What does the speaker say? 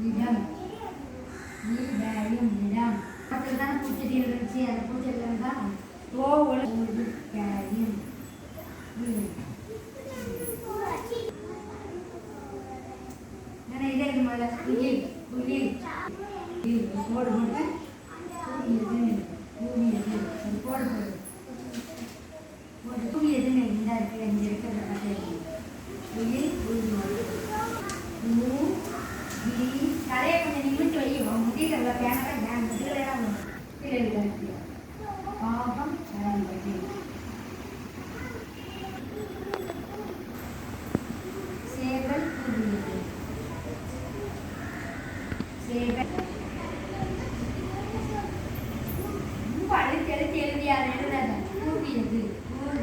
இடம் ஈடாயும் இடம் பக்கத்தில் தான் பூச்செடி இருந்துச்சு அந்த பூச்செடி தான் ஓ ஒழுங்காயும் இதே இது முதல்ல? உயிர் உயிர் உயிர் போடு போட்டு தூங்கியது தூங்கியது அது போடு. போடு இருக்கு இங்கே இருக்கிறத பார்த்து சேவை ரொம்ப அழுத்தி அழுத்தி எழுதியாரு